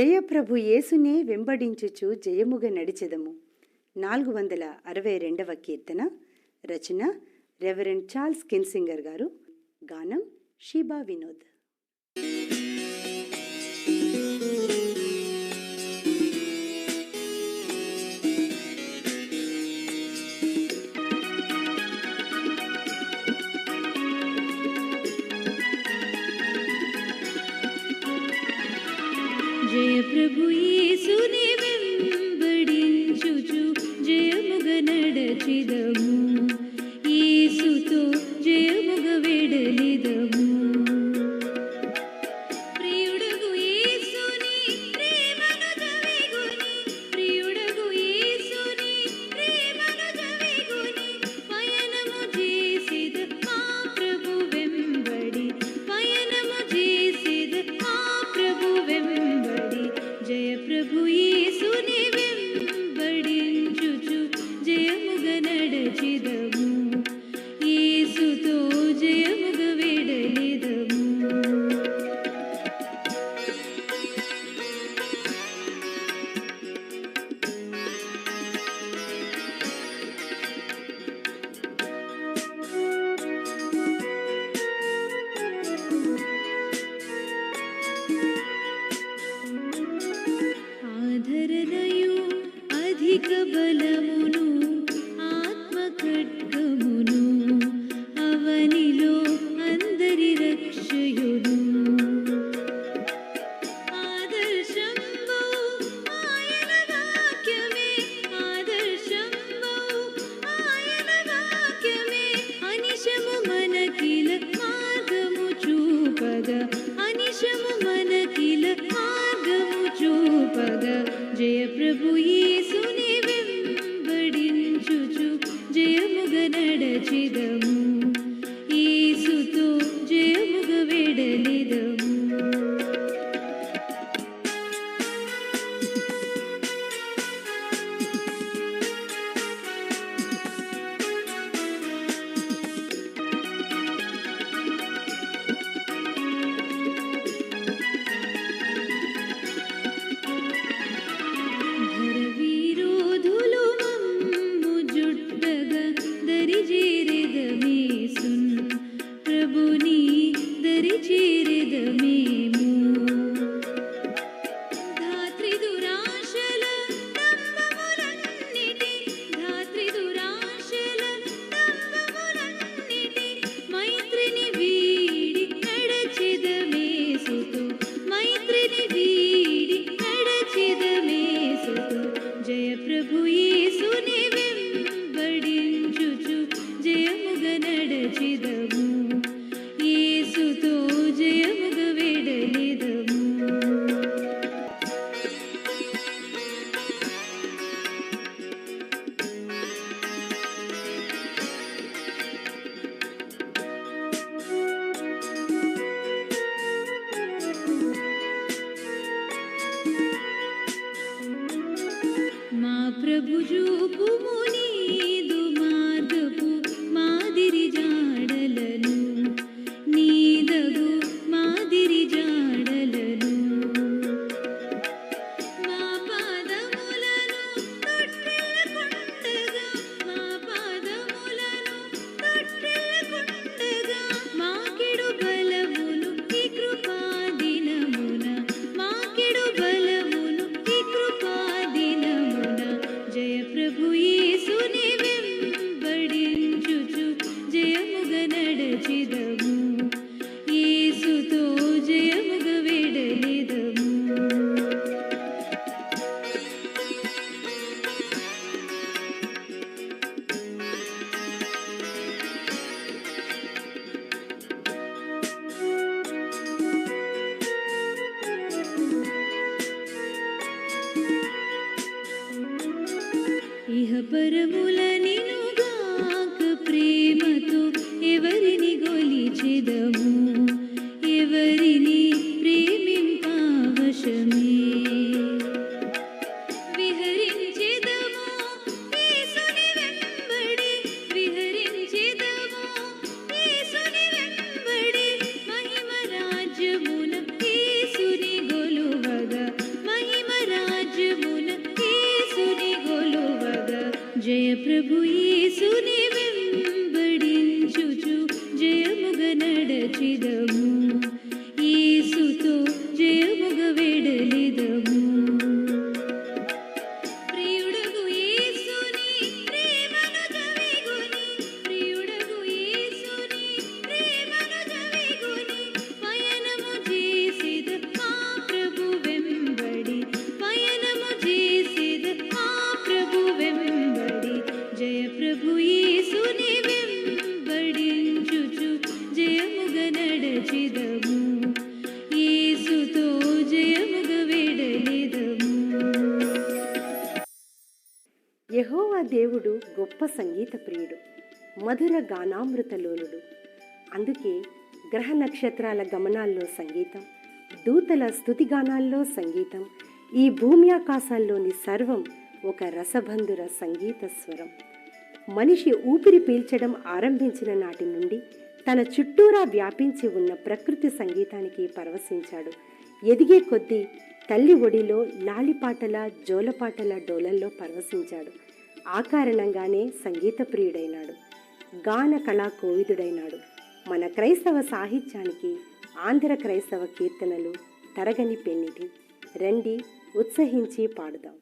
జయప్రభు యేసునే వెంబడించుచు జయముగా నడిచెదము. నాలుగు వందల అరవై రెండవ కీర్తన రచన రెవరెండ్ చార్ల్స్ కిన్సింగర్ గారు. గానం షీబా వినోద్. మౌలికబలమును ఆత్మఖడ్గమును అవనిలో అందరి రక్షయుడు अनिशम मन किल मार्गमु चोपद जय प्रभु bruit पर वो प्रभु सुने దేవుడు గొప్ప సంగీత ప్రియుడు మధుర గానామృతలోలుడు అందుకే గ్రహ నక్షత్రాల గమనాల్లో సంగీతం దూతల స్తుతిగానాల్లో సంగీతం ఈ భూమి ఆకాశాల్లోని సర్వం ఒక రసబంధుర సంగీత స్వరం. మనిషి ఊపిరి పీల్చడం ఆరంభించిన నాటి నుండి తన చుట్టూరా వ్యాపించి ఉన్న ప్రకృతి సంగీతానికి పరవశించాడు. ఎదిగే కొద్దీ తల్లి ఒడిలో లాలిపాటల జోలపాటల డోలల్లో పరవశించాడు. ఆ కారణంగానే సంగీత ప్రియుడైనాడు గాన కళా కోవిదుడైనాడు మన క్రైస్తవ సాహిత్యానికి ఆంధ్ర క్రైస్తవ కీర్తనలు తరగని పెన్నిటి. రండి ఉత్సహించి పాడుదాం.